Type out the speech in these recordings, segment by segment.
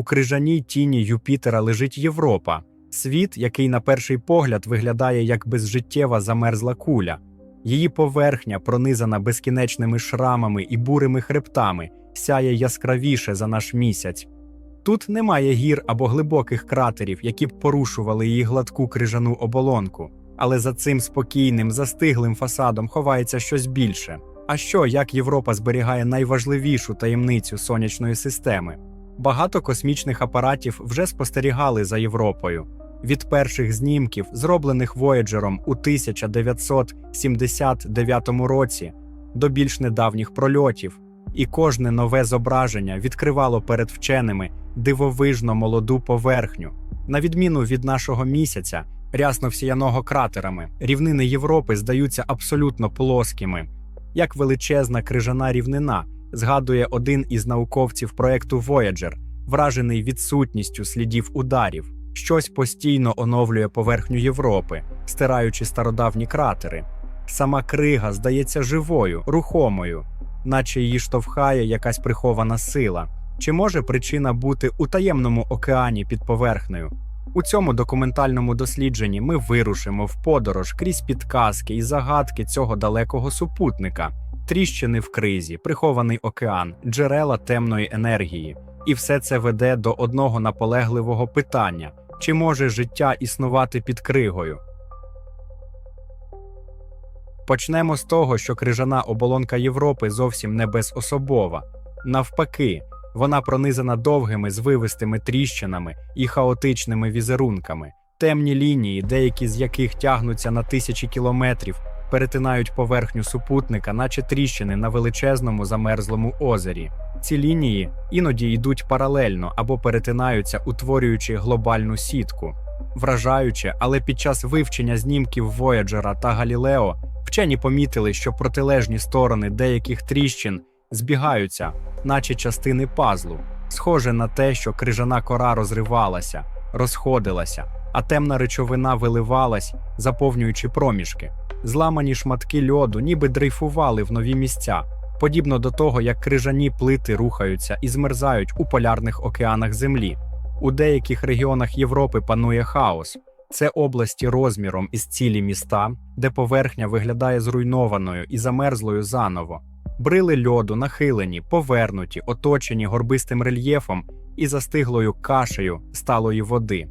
У крижаній тіні Юпітера лежить Європа, світ, який на перший погляд виглядає як безжиттєва замерзла куля. Її поверхня, пронизана безкінечними шрамами і бурими хребтами, сяє яскравіше за наш місяць. Тут немає гір або глибоких кратерів, які б порушували її гладку крижану оболонку, але за цим спокійним, застиглим фасадом ховається щось більше. А що, як Європа зберігає найважливішу таємницю сонячної системи? Багато космічних апаратів вже спостерігали за Європою. Від перших знімків, зроблених Вояджером у 1979 році, до більш недавніх прольотів, і кожне нове зображення відкривало перед вченими дивовижно молоду поверхню. На відміну від нашого місяця, рясно всіяного кратерами, рівнини Європи здаються абсолютно плоскими, як величезна крижана рівнина, згадує один із науковців проекту Voyager, вражений відсутністю слідів ударів. Щось постійно оновлює поверхню Європи, стираючи стародавні кратери. Сама крига здається живою, рухомою, наче її штовхає якась прихована сила. Чи може причина бути у таємному океані під поверхнею? У цьому документальному дослідженні ми вирушимо в подорож крізь підказки і загадки цього далекого супутника, тріщини в кризі, прихований океан, джерела темної енергії. І все це веде до одного наполегливого питання: чи може життя існувати під кригою? Почнемо з того, що крижана оболонка Європи зовсім не безособова. Навпаки, вона пронизана довгими звивистими тріщинами і хаотичними візерунками. Темні лінії, деякі з яких тягнуться на тисячі кілометрів, перетинають поверхню супутника, наче тріщини на величезному замерзлому озері. Ці лінії іноді йдуть паралельно або перетинаються, утворюючи глобальну сітку. Вражаюче, але під час вивчення знімків Вояджера та Галілео вчені помітили, що протилежні сторони деяких тріщин збігаються, наче частини пазлу, схоже на те, що крижана кора розривалася, розходилася, а темна речовина виливалась, заповнюючи проміжки. Зламані шматки льоду ніби дрейфували в нові місця, подібно до того, як крижані плити рухаються і змерзають у полярних океанах Землі. У деяких регіонах Європи панує хаос. Це області розміром із цілі міста, де поверхня виглядає зруйнованою і замерзлою заново. Брили льоду нахилені, повернуті, оточені горбистим рельєфом і застиглою кашею сталої води.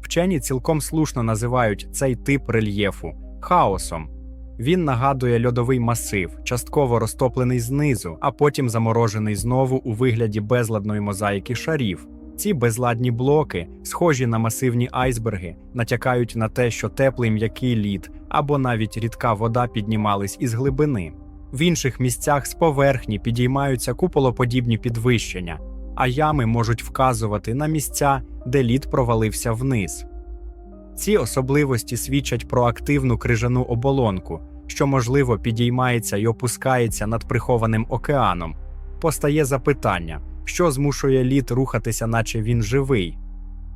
Вчені цілком слушно називають цей тип рельєфу хаосом. Він нагадує льодовий масив, частково розтоплений знизу, а потім заморожений знову у вигляді безладної мозаїки шарів. Ці безладні блоки, схожі на масивні айсберги, натякають на те, що теплий м'який лід або навіть рідка вода піднімались із глибини. В інших місцях з поверхні підіймаються куполоподібні підвищення, а ями можуть вказувати на місця, де лід провалився вниз. Ці особливості свідчать про активну крижану оболонку, що, можливо, підіймається і опускається над прихованим океаном. Постає запитання, що змушує лід рухатися, наче він живий.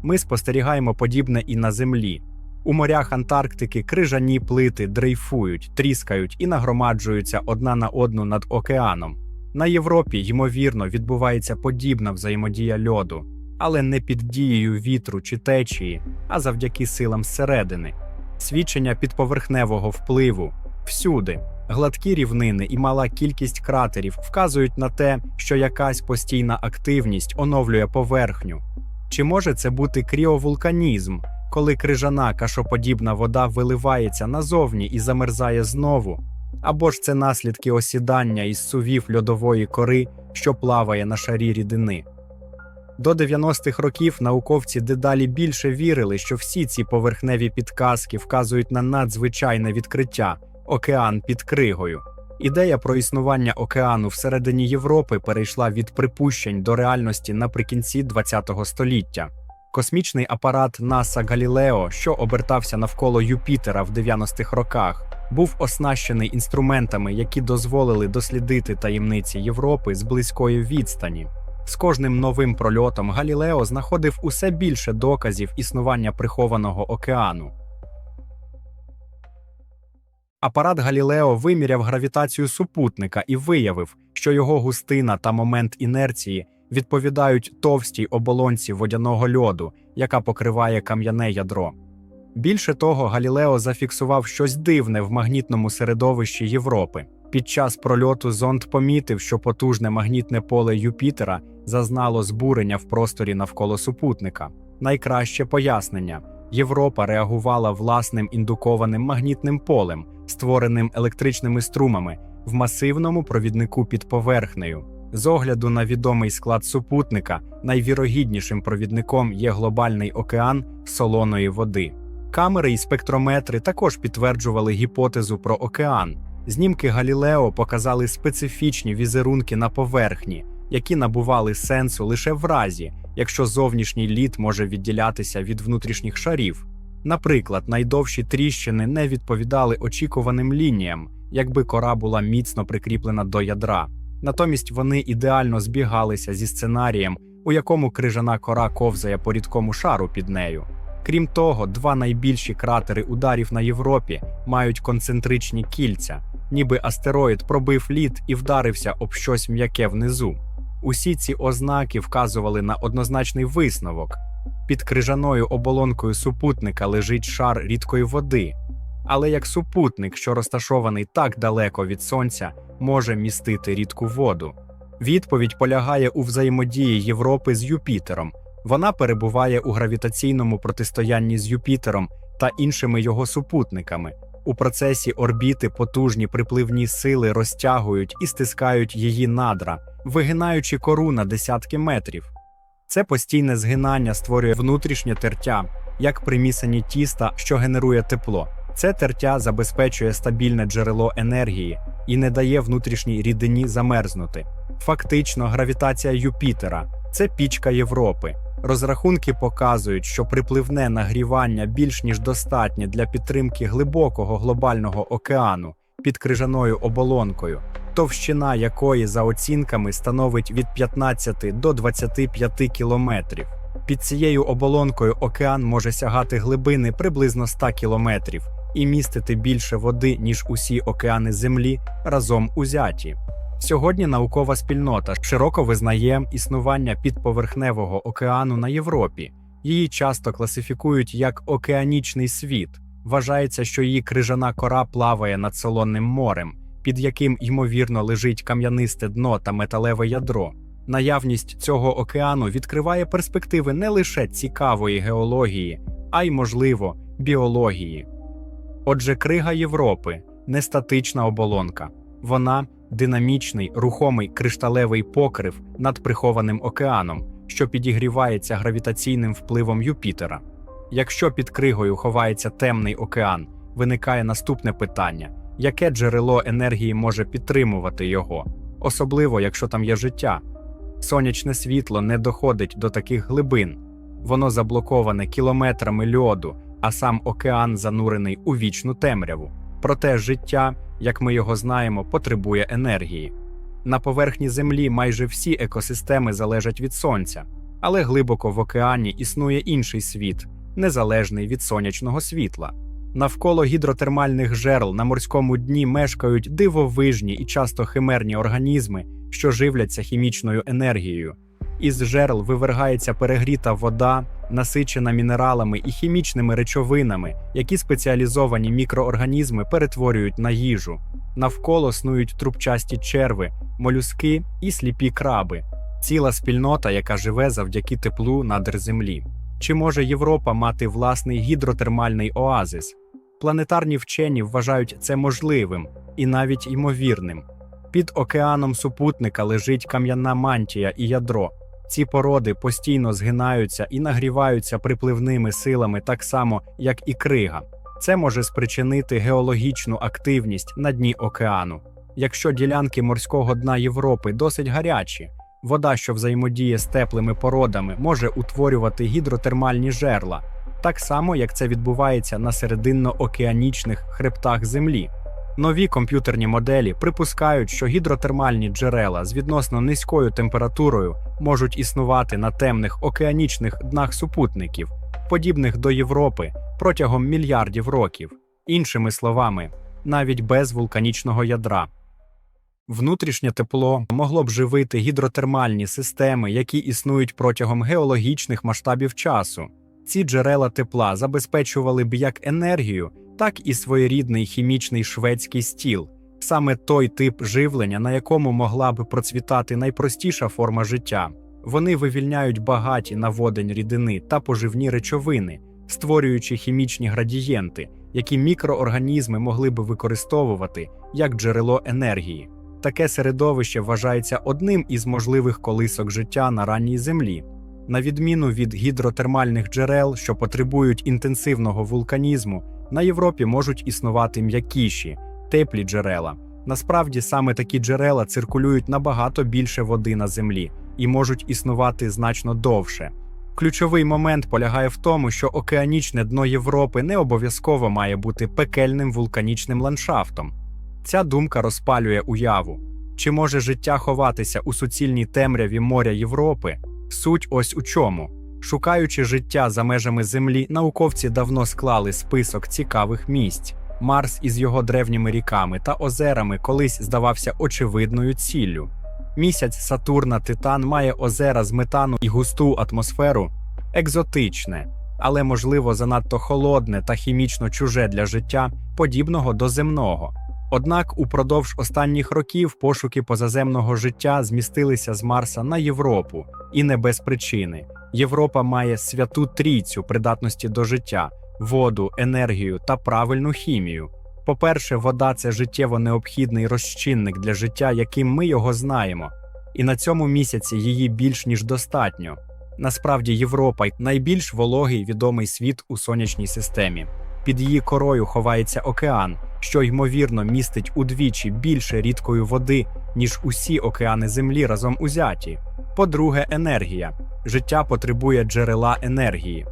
Ми спостерігаємо подібне і на землі. У морях Антарктики крижані плити дрейфують, тріскають і нагромаджуються одна на одну над океаном. На Європі, ймовірно, відбувається подібна взаємодія льоду, але не під дією вітру чи течії, а завдяки силам зсередини. Свідчення підповерхневого впливу всюди. Гладкі рівнини і мала кількість кратерів вказують на те, що якась постійна активність оновлює поверхню. Чи може це бути кріовулканізм, коли крижана кашоподібна вода виливається назовні і замерзає знову? Або ж це наслідки осідання із сувів льодової кори, що плаває на шарі рідини? До 90-х років науковці дедалі більше вірили, що всі ці поверхневі підказки вказують на надзвичайне відкриття океан під кригою. Ідея про існування океану всередині Європи перейшла від припущень до реальності наприкінці ХХ століття. Космічний апарат НАСА Галілео, що обертався навколо Юпітера в 90-х роках, був оснащений інструментами, які дозволили дослідити таємниці Європи з близької відстані. З кожним новим прольотом Галілео знаходив усе більше доказів існування прихованого океану. Апарат Галілео виміряв гравітацію супутника і виявив, що його густина та момент інерції відповідають товстій оболонці водяного льоду, яка покриває кам'яне ядро. Більше того, Галілео зафіксував щось дивне в магнітному середовищі Європи. Під час прольоту зонд помітив, що потужне магнітне поле Юпітера зазнало збурення в просторі навколо супутника. Найкраще пояснення: Європа реагувала власним індукованим магнітним полем, створеним електричними струмами в масивному провіднику під поверхнею. З огляду на відомий склад супутника, найвірогіднішим провідником є глобальний океан солоної води. Камери і спектрометри також підтверджували гіпотезу про океан. Знімки Галілео показали специфічні візерунки на поверхні, які набували сенсу лише в разі, якщо зовнішній лід може відділятися від внутрішніх шарів. Наприклад, найдовші тріщини не відповідали очікуваним лініям, якби кора була міцно прикріплена до ядра. Натомість вони ідеально збігалися зі сценарієм, у якому крижана кора ковзає по рідкому шару під нею. Крім того, два найбільші кратери ударів на Європі мають концентричні кільця, ніби астероїд пробив лід і вдарився об щось м'яке внизу. Усі ці ознаки вказували на однозначний висновок. Під крижаною оболонкою супутника лежить шар рідкої води, але як супутник, що розташований так далеко від сонця, може містити рідку воду. Відповідь полягає у взаємодії Європи з Юпітером. Вона перебуває у гравітаційному протистоянні з Юпітером та іншими його супутниками. У процесі орбіти потужні припливні сили розтягують і стискають її надра, вигинаючи кору на десятки метрів. Це постійне згинання створює внутрішнє тертя, як при місані тіста, що генерує тепло. Це тертя забезпечує стабільне джерело енергії і не дає внутрішній рідині замерзнути. Фактично, гравітація Юпітера це пічка Європи. Розрахунки показують, що припливне нагрівання більш ніж достатнє для підтримки глибокого глобального океану під крижаною оболонкою, товщина якої за оцінками становить від 15 до 25 кілометрів. Під цією оболонкою океан може сягати глибини приблизно 100 кілометрів і містити більше води, ніж усі океани Землі разом узяті. Сьогодні наукова спільнота широко визнає існування підповерхневого океану на Європі. Її часто класифікують як океанічний світ. Вважається, що її крижана кора плаває над солонним морем, під яким ймовірно лежить кам'янисте дно та металеве ядро. Наявність цього океану відкриває перспективи не лише цікавої геології, а й, можливо, біології. Отже, крига Європи не статична оболонка. Вона динамічний рухомий кришталевий покрив над прихованим океаном, що підігрівається гравітаційним впливом Юпітера. Якщо під кригою ховається темний океан, виникає наступне питання: яке джерело енергії може підтримувати його, особливо якщо там є життя? Сонячне світло не доходить до таких глибин, воно заблоковане кілометрами льоду, а сам океан занурений у вічну темряву. Проте життя, як ми його знаємо, потребує енергії. На поверхні Землі майже всі екосистеми залежать від сонця, але глибоко в океані існує інший світ, незалежний від сонячного світла. Навколо гідротермальних жерл на морському дні мешкають дивовижні і часто химерні організми, що живляться хімічною енергією. Із жерл вивергається перегріта вода, насичена мінералами і хімічними речовинами, які спеціалізовані мікроорганізми перетворюють на їжу. Навколо снують трубчасті черви, молюски і сліпі краби, ціла спільнота, яка живе завдяки теплу надр землі. Чи може Європа мати власний гідротермальний оазис? Планетарні вчені вважають це можливим і навіть ймовірним. Під океаном супутника лежить кам'яна мантія і ядро. Ці породи постійно згинаються і нагріваються припливними силами так само, як і крига. Це може спричинити геологічну активність на дні океану. Якщо ділянки морського дна Європи досить гарячі, вода, що взаємодіє з теплими породами, може утворювати гідротермальні жерла, так само як це відбувається на серединно-океанічних хребтах Землі. Нові комп'ютерні моделі припускають, що гідротермальні джерела з відносно низькою температурою можуть існувати на темних океанічних днах супутників, подібних до Європи, протягом мільярдів років. Іншими словами, навіть без вулканічного ядра. Внутрішнє тепло могло б живити гідротермальні системи, які існують протягом геологічних масштабів часу. Ці джерела тепла забезпечували б як енергію, так і своєрідний хімічний шведський стіл, саме той тип живлення, на якому могла б процвітати найпростіша форма життя. Вони вивільняють багаті на водень рідини та поживні речовини, створюючи хімічні градієнти, які мікроорганізми могли б використовувати як джерело енергії. Таке середовище вважається одним із можливих колисок життя на ранній землі. На відміну від гідротермальних джерел, що потребують інтенсивного вулканізму, на Європі можуть існувати м'якіші, теплі джерела. Насправді саме такі джерела циркулюють набагато більше води на землі і можуть існувати значно довше. Ключовий момент полягає в тому, що океанічне дно Європи не обов'язково має бути пекельним вулканічним ландшафтом. Ця думка розпалює уяву. Чи може життя ховатися у суцільній темряві моря Європи? Суть ось у чому. Шукаючи життя за межами Землі, науковці давно склали список цікавих місць. Марс із його древніми ріками та озерами колись здавався очевидною ціллю. Місяць Сатурна Титан має озера з метану і густу атмосферу екзотичне, але можливо занадто холодне та хімічно чуже для життя, подібного до земного. Однак упродовж останніх років пошуки позаземного життя змістилися з Марса на Європу, і не без причини. Європа має святу трійцю придатності до життя, воду, енергію та правильну хімію. По-перше, вода це життєво необхідний розчинник для життя, яким ми його знаємо, і на цьому місяці її більш ніж достатньо. Насправді, Європа найбільш вологий відомий світ у сонячній системі. Під її корою ховається океан, що ймовірно містить удвічі більше рідкої води, ніж усі океани Землі разом узяті. По-друге, енергія. Життя потребує джерела енергії.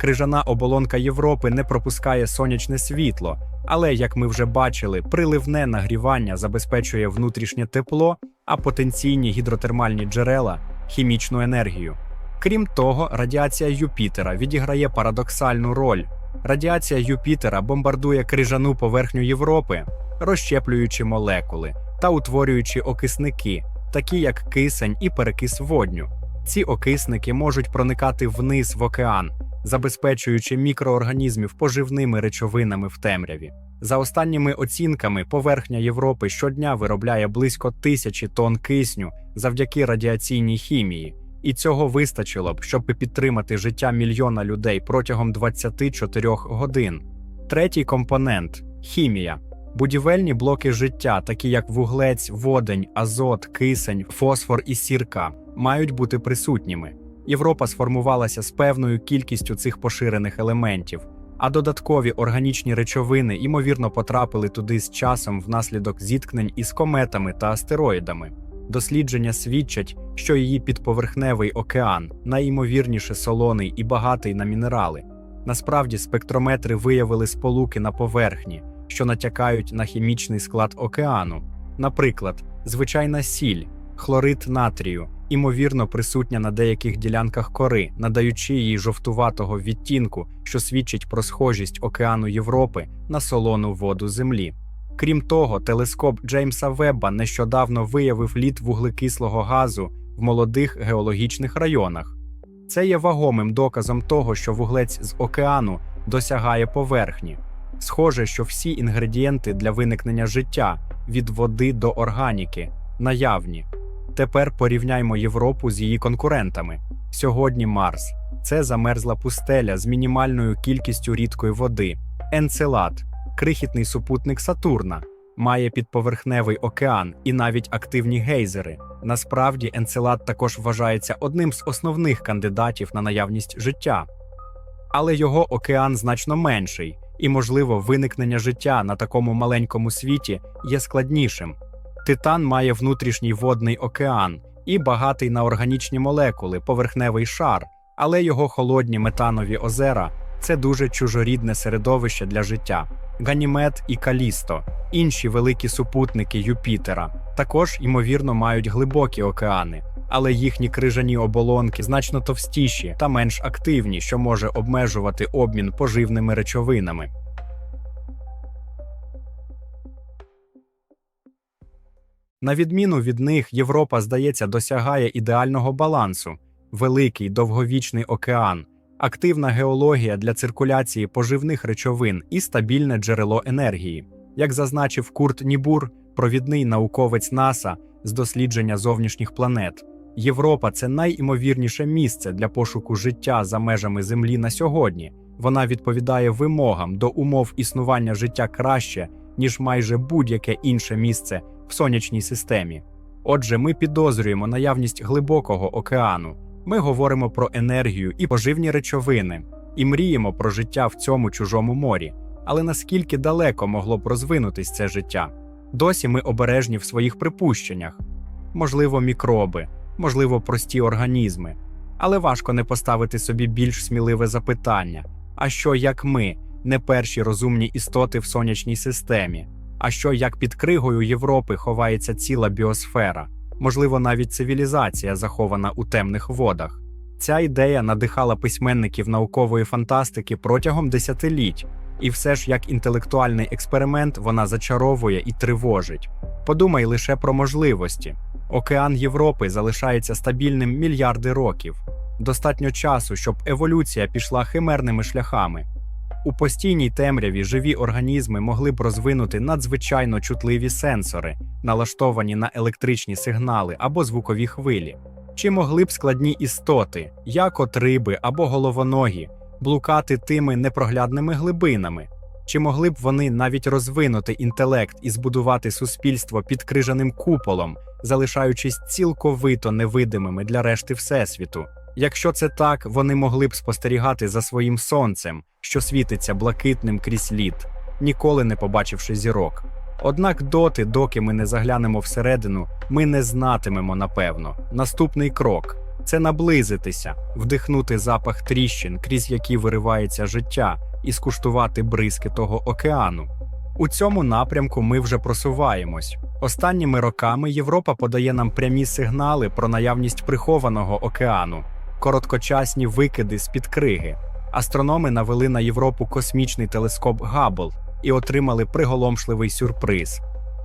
Крижана оболонка Європи не пропускає сонячне світло, але, як ми вже бачили, приливне нагрівання забезпечує внутрішнє тепло, а потенційні гідротермальні джерела хімічну енергію. Крім того, радіація Юпітера відіграє парадоксальну роль. Радіація Юпітера бомбардує крижану поверхню Європи, розщеплюючи молекули та утворюючи окисники, такі як кисень і перекис водню. Ці окисники можуть проникати вниз в океан, забезпечуючи мікроорганізмів поживними речовинами в темряві. За останніми оцінками, поверхня Європи щодня виробляє близько тисячі тонн кисню завдяки радіаційній хімії, і цього вистачило б, щоб підтримати життя мільйона людей протягом 24 годин. Третій компонент хімія. Будівельні блоки життя, такі як вуглець, водень, азот, кисень, фосфор і сірка, мають бути присутніми. Європа сформувалася з певною кількістю цих поширених елементів, а додаткові органічні речовини ймовірно потрапили туди з часом внаслідок зіткнень із кометами та астероїдами. Дослідження свідчать, що її підповерхневий океан найімовірніше солоний і багатий на мінерали. Насправді, спектрометри виявили сполуки на поверхні, що натякають на хімічний склад океану. Наприклад, звичайна сіль, хлорид натрію, імовірно присутня на деяких ділянках кори, надаючи їй жовтуватого відтінку, що свідчить про схожість океану Європи на солону воду Землі. Крім того, телескоп Джеймса Вебба нещодавно виявив лід вуглекислого газу в молодих геологічних районах. Це є вагомим доказом того, що вуглець з океану досягає поверхні. Схоже, що всі інгредієнти для виникнення життя від води до органіки наявні. Тепер порівняймо Європу з її конкурентами. Сьогодні Марс це замерзла пустеля з мінімальною кількістю рідкої води, Енцелад, крихітний супутник Сатурна, має підповерхневий океан і навіть активні гейзери. Насправді, Енцелад також вважається одним з основних кандидатів на наявність життя. Але його океан значно менший, і, можливо, виникнення життя на такому маленькому світі є складнішим. Титан має внутрішній водний океан і багатий на органічні молекули, поверхневий шар, але його холодні метанові озера це дуже чужорідне середовище для життя. Ганімед і Калісто, інші великі супутники Юпітера, також, ймовірно, мають глибокі океани, але їхні крижані оболонки значно товстіші та менш активні, що може обмежувати обмін поживними речовинами. На відміну від них, Європа, здається, досягає ідеального балансу: великий довговічний океан, активна геологія для циркуляції поживних речовин і стабільне джерело енергії. Як зазначив Курт Нібур, провідний науковець НАСА з дослідження зовнішніх планет, Європа це найімовірніше місце для пошуку життя за межами Землі на сьогодні. Вона відповідає вимогам до умов існування життя краще, ніж майже будь-яке інше місце в сонячній системі. Отже, ми підозрюємо наявність глибокого океану. Ми говоримо про енергію і поживні речовини, і мріємо про життя в цьому чужому морі. Але наскільки далеко могло б розвинутись це життя? Досі ми обережні в своїх припущеннях. Можливо, мікроби, можливо, прості організми. Але важко не поставити собі більш сміливе запитання: а що як ми, не перші розумні істоти в сонячній системі? А що як під кригою Європи ховається ціла біосфера, можливо, навіть цивілізація, захована у темних водах? Ця ідея надихала письменників наукової фантастики протягом десятиліть, і все ж як інтелектуальний експеримент вона зачаровує і тривожить. Подумай лише про можливості. Океан Європи залишається стабільним мільярди років. Достатньо часу, щоб еволюція пішла химерними шляхами. У постійній темряві живі організми могли б розвинути надзвичайно чутливі сенсори, налаштовані на електричні сигнали або звукові хвилі. Чи могли б складні істоти, як от риби або головоногі, блукати тими непроглядними глибинами? Чи могли б вони навіть розвинути інтелект і збудувати суспільство під крижаним куполом, залишаючись цілковито невидимими для решти Всесвіту? Якщо це так, вони могли б спостерігати за своїм сонцем, що світиться блакитним крізь лід, ніколи не побачивши зірок. Однак доти, доки ми не заглянемо всередину, ми не знатимемо напевно. Наступний крок це наблизитися, вдихнути запах тріщин, крізь які виривається життя, і скуштувати бризки того океану. У цьому напрямку ми вже просуваємось. Останніми роками Європа подає нам прямі сигнали про наявність прихованого океану, короткочасні викиди з-під криги. Астрономи навели на Європу космічний телескоп Габл і отримали приголомшливий сюрприз.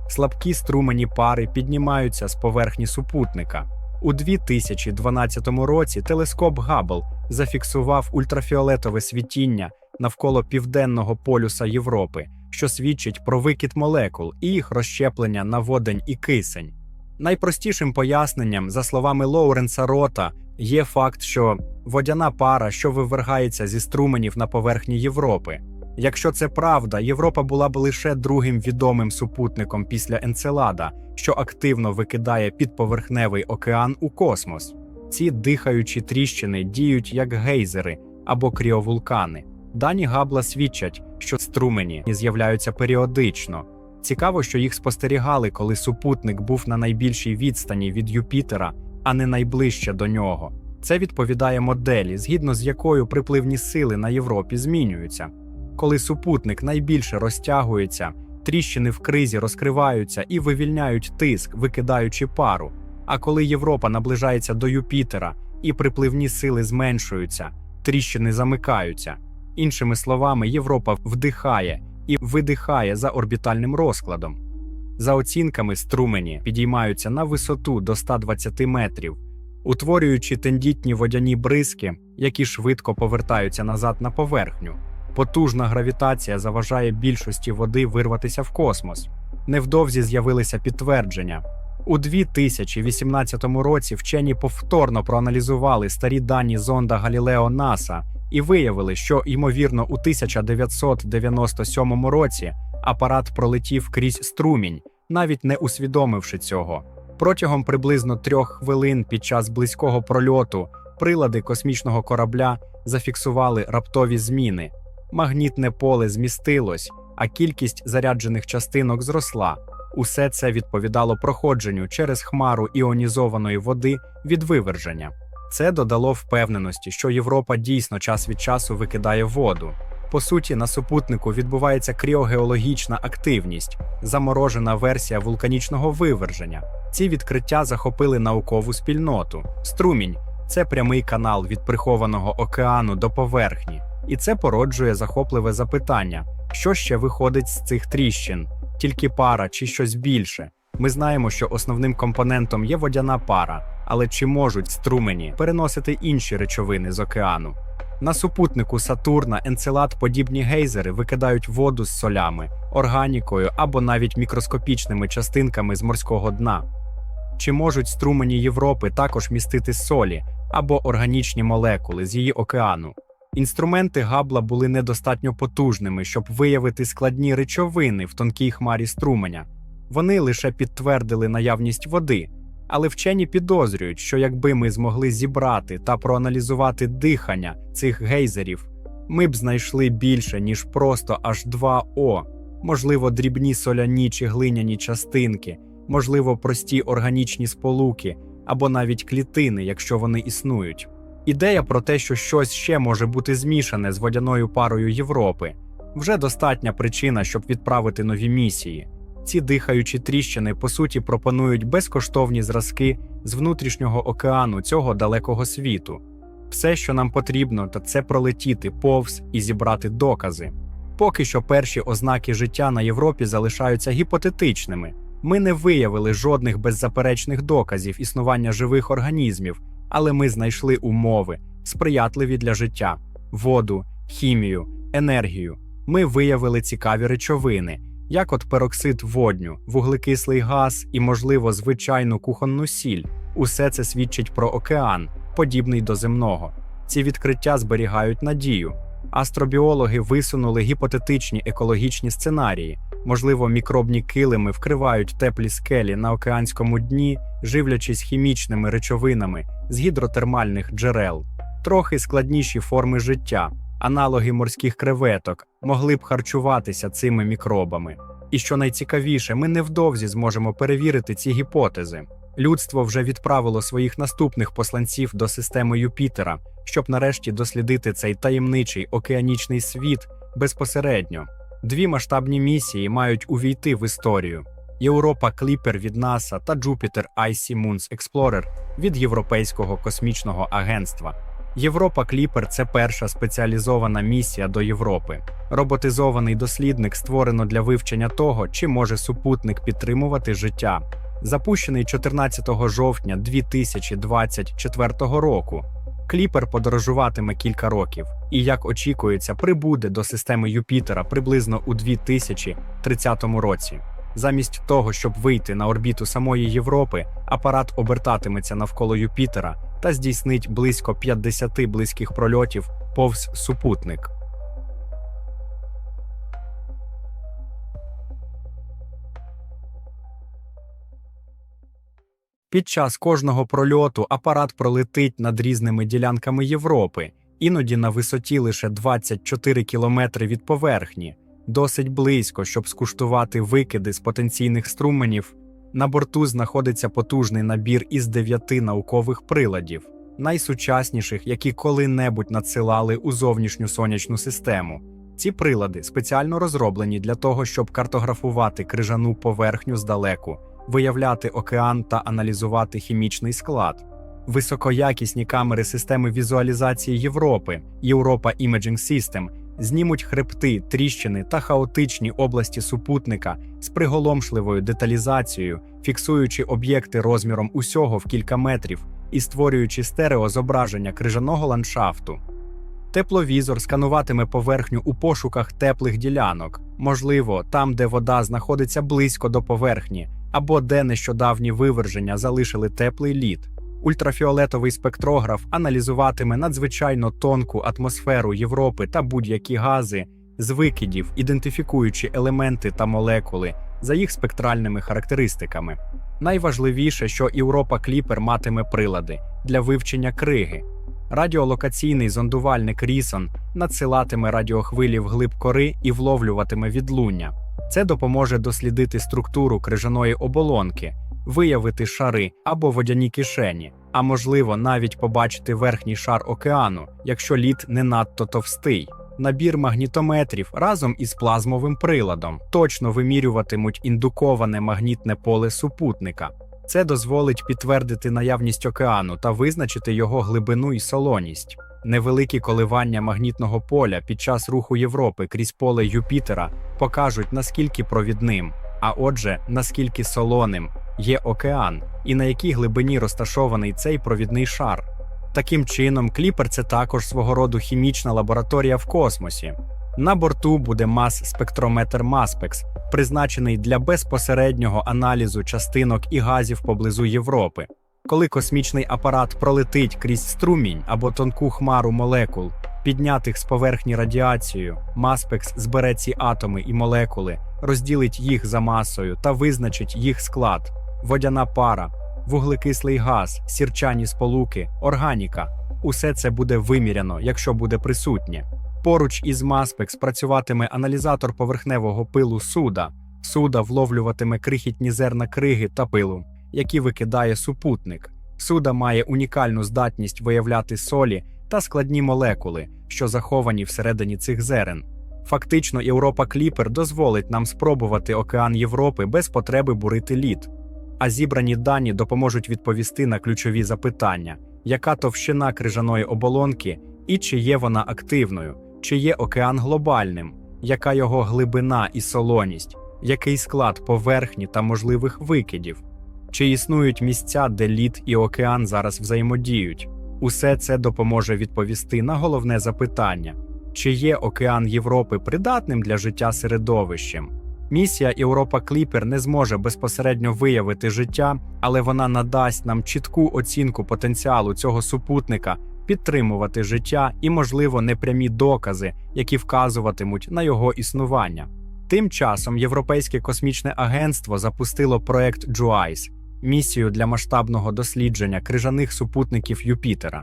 Слабкі струмені пари піднімаються з поверхні супутника. У 2012 році телескоп Габл зафіксував ультрафіолетове світіння навколо південного полюса Європи, що свідчить про викид молекул і їх розщеплення на водень і кисень. Найпростішим поясненням, за словами Лоуренса Рота, є факт, що водяна пара, що вивергається зі струменів на поверхні Європи. Якщо це правда, Європа була б лише другим відомим супутником після Енцелада, що активно викидає підповерхневий океан у космос. Ці дихаючі тріщини діють як гейзери або кріовулкани. Дані Габла свідчать, що струмені з'являються періодично. Цікаво, що їх спостерігали, коли супутник був на найбільшій відстані від Юпітера, а не найближче до нього. Це відповідає моделі, згідно з якою припливні сили на Європі змінюються. Коли супутник найбільше розтягується, тріщини в кризі розкриваються і вивільняють тиск, викидаючи пару. А коли Європа наближається до Юпітера і припливні сили зменшуються, тріщини замикаються. Іншими словами, Європа вдихає і видихає за орбітальним розкладом. За оцінками, струмені підіймаються на висоту до 120 метрів, утворюючи тендітні водяні бризки, які швидко повертаються назад на поверхню. Потужна гравітація заважає більшості води вирватися в космос. Невдовзі з'явилися підтвердження. У 2018 році вчені повторно проаналізували старі дані зонда Галілео НАСА і виявили, що, ймовірно, у 1997 році апарат пролетів крізь струмінь, навіть не усвідомивши цього. Протягом приблизно трьох хвилин під час близького прольоту прилади космічного корабля зафіксували раптові зміни. Магнітне поле змістилось, а кількість заряджених частинок зросла. Усе це відповідало проходженню через хмару іонізованої води від виверження. Це додало впевненості, що Європа дійсно час від часу викидає воду. По суті, на супутнику відбувається кріогеологічна активність, заморожена версія вулканічного виверження. Ці відкриття захопили наукову спільноту. Струмінь це прямий канал від прихованого океану до поверхні, і це породжує захопливе запитання: що ще виходить з цих тріщин? Тільки пара чи щось більше? Ми знаємо, що основним компонентом є водяна пара, але чи можуть струмені переносити інші речовини з океану? На супутнику Сатурна енцелад подібні гейзери викидають воду з солями, органікою або навіть мікроскопічними частинками з морського дна. Чи можуть струмені Європи також містити солі або органічні молекули з її океану? Інструменти Габла були недостатньо потужними, щоб виявити складні речовини в тонкій хмарі струменя. Вони лише підтвердили наявність води, але вчені підозрюють, що якби ми змогли зібрати та проаналізувати дихання цих гейзерів, ми б знайшли більше, ніж просто H2O, можливо, дрібні соляні чи глиняні частинки, можливо, прості органічні сполуки або навіть клітини, якщо вони існують. Ідея про те, що щось ще може бути змішане з водяною парою Європи, вже достатня причина, щоб відправити нові місії. Ці дихаючі тріщини по суті пропонують безкоштовні зразки з внутрішнього океану цього далекого світу. Все, що нам потрібно, то це пролетіти повз і зібрати докази. Поки що перші ознаки життя на Європі залишаються гіпотетичними. Ми не виявили жодних беззаперечних доказів існування живих організмів, але ми знайшли умови, сприятливі для життя: воду, хімію, енергію. Ми виявили цікаві речовини, як от пероксид водню, вуглекислий газ і, можливо, звичайну кухонну сіль. Усе це свідчить про океан, подібний до земного. Ці відкриття зберігають надію. Астробіологи висунули гіпотетичні екологічні сценарії. Можливо, мікробні килими вкривають теплі скелі на океанському дні, живлячись хімічними речовинами з гідротермальних джерел. Трохи складніші форми життя, аналоги морських креветок, могли б харчуватися цими мікробами. І що найцікавіше, ми невдовзі зможемо перевірити ці гіпотези. Людство вже відправило своїх наступних посланців до системи Юпітера, щоб нарешті дослідити цей таємничий океанічний світ безпосередньо. Дві масштабні місії мають увійти в історію: Європа Кліпер від НАСА та Jupiter Icy Moons Explorer від Європейського космічного агентства. Європа Кліпер це перша спеціалізована місія до Європи. Роботизований дослідник створено для вивчення того, чи може супутник підтримувати життя. Запущений 14 жовтня 2024 року. Кліпер подорожуватиме кілька років і, як очікується, прибуде до системи Юпітера приблизно у 2030 році. Замість того, щоб вийти на орбіту самої Європи, апарат обертатиметься навколо Юпітера та здійснить близько 50 близьких прольотів повз супутник. Під час кожного прольоту апарат пролетить над різними ділянками Європи, іноді на висоті лише 24 кілометри від поверхні, досить близько, щоб скуштувати викиди з потенційних струменів. На борту знаходиться потужний набір із дев'яти наукових приладів, найсучасніших, які коли-небудь надсилали у зовнішню сонячну систему. Ці прилади спеціально розроблені для того, щоб картографувати крижану поверхню здалеку виявляти океан та аналізувати хімічний склад. Високоякісні камери системи візуалізації Європи Європа Imaging System знімуть хребти, тріщини та хаотичні області супутника з приголомшливою деталізацією, фіксуючи об'єкти розміром усього в кілька метрів і створюючи стереозображення крижаного ландшафту. Тепловізор скануватиме поверхню у пошуках теплих ділянок, можливо, там, де вода знаходиться близько до поверхні, або де нещодавні виверження залишили теплий лід. Ультрафіолетовий спектрограф аналізуватиме надзвичайно тонку атмосферу Європи та будь-які гази з викидів, ідентифікуючи елементи та молекули за їх спектральними характеристиками. Найважливіше, що Європа Кліпер матиме прилади для вивчення криги. Радіолокаційний зондувальник Рісон надсилатиме радіохвилі вглиб кори і вловлюватиме відлуння. Це допоможе дослідити структуру крижаної оболонки, виявити шари або водяні кишені, а можливо, навіть побачити верхній шар океану, якщо лід не надто товстий. Набір магнітометрів разом із плазмовим приладом точно вимірюватимуть індуковане магнітне поле супутника. Це дозволить підтвердити наявність океану та визначити його глибину і солоність. Невеликі коливання магнітного поля під час руху Європи крізь поле Юпітера покажуть, наскільки провідним А отже, наскільки солоним є океан, і на якій глибині розташований цей провідний шар. Таким чином, кліпер це також свого роду хімічна лабораторія в космосі. На борту буде мас-спектрометр Маспекс, призначений для безпосереднього аналізу частинок і газів поблизу Європи. Коли космічний апарат пролетить крізь струмінь або тонку хмару молекул, піднятих з поверхні радіацією, Маспекс збере ці атоми і молекули, розділить їх за масою та визначить їх склад: водяна пара, вуглекислий газ, сірчані сполуки, органіка. Усе це буде виміряно, якщо буде присутнє. Поруч із Маспекс працюватиме аналізатор поверхневого пилу суда. Суда вловлюватиме крихітні зерна криги та пилу, які викидає супутник. Суда має унікальну здатність виявляти солі та складні молекули, що заховані всередині цих зерен. Фактично, Європа Кліпер дозволить нам спробувати океан Європи без потреби бурити лід. А зібрані дані допоможуть відповісти на ключові запитання: яка товщина крижаної оболонки і чи є вона активною, чи є океан глобальним, яка його глибина і солоність, який склад поверхні та можливих викидів, чи існують місця, де лід і океан зараз взаємодіють. Усе це допоможе відповісти на головне запитання: чи є океан Європи придатним для життя середовищем? Місія Європа Кліпер не зможе безпосередньо виявити життя, але вона надасть нам чітку оцінку потенціалу цього супутника, підтримувати життя і, можливо, непрямі докази, які вказуватимуть на його існування. Тим часом Європейське космічне агентство запустило проект JUICE – місію для масштабного дослідження крижаних супутників Юпітера.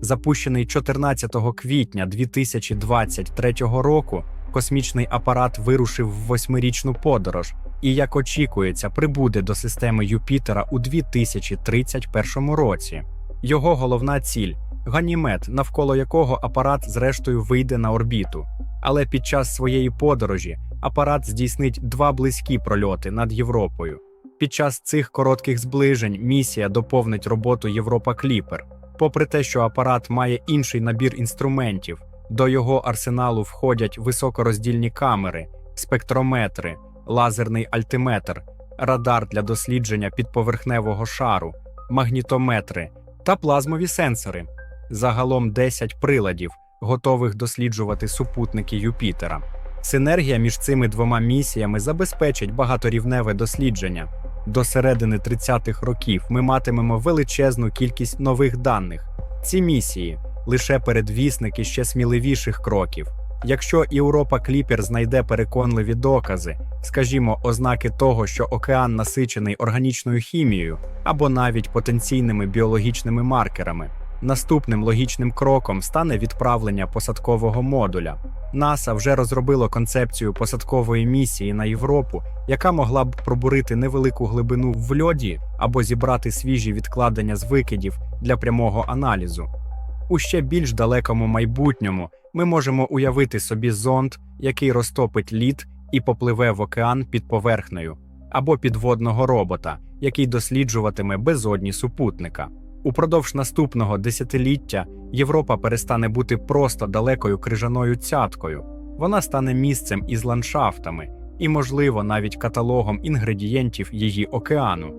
Запущений 14 квітня 2023 року, космічний апарат вирушив в восьмирічну подорож і, як очікується, прибуде до системи Юпітера у 2031 році. Його головна ціль ганімед, навколо якого апарат зрештою вийде на орбіту. Але під час своєї подорожі апарат здійснить два близькі прольоти над Європою. Під час цих коротких зближень місія доповнить роботу Європа Кліпер. Попри те, що апарат має інший набір інструментів, до його арсеналу входять високороздільні камери, спектрометри, лазерний альтиметр, радар для дослідження підповерхневого шару, магнітометри та плазмові сенсори. Загалом 10 приладів, готових досліджувати супутники Юпітера. Синергія між цими двома місіями забезпечить багаторівневе дослідження. До середини 30-х років ми матимемо величезну кількість нових даних. Ці місії лише передвісники ще сміливіших кроків. Якщо Європа Кліпер знайде переконливі докази, скажімо, ознаки того, що океан насичений органічною хімією або навіть потенційними біологічними маркерами, наступним логічним кроком стане відправлення посадкового модуля. НАСА вже розробило концепцію посадкової місії на Європу, яка могла б пробурити невелику глибину в льоді або зібрати свіжі відкладення з викидів для прямого аналізу. У ще більш далекому майбутньому ми можемо уявити собі зонд, який розтопить лід і попливе в океан під поверхнею, або підводного робота, який досліджуватиме безодні супутника. Упродовж наступного десятиліття Європа перестане бути просто далекою крижаною цяткою. Вона стане місцем із ландшафтами і, можливо, навіть каталогом інгредієнтів її океану.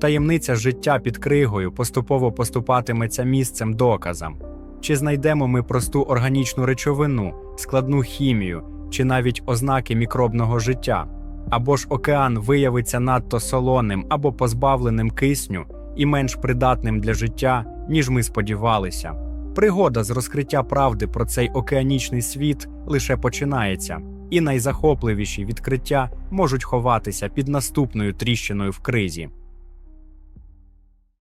Таємниця життя під кригою поступово поступатиметься місцем доказам. Чи знайдемо ми просту органічну речовину, складну хімію, чи навіть ознаки мікробного життя? Або ж океан виявиться надто солоним або позбавленим кисню і менш придатним для життя, ніж ми сподівалися. Пригода з розкриття правди про цей океанічний світ лише починається, і найзахопливіші відкриття можуть ховатися під наступною тріщиною в кризі.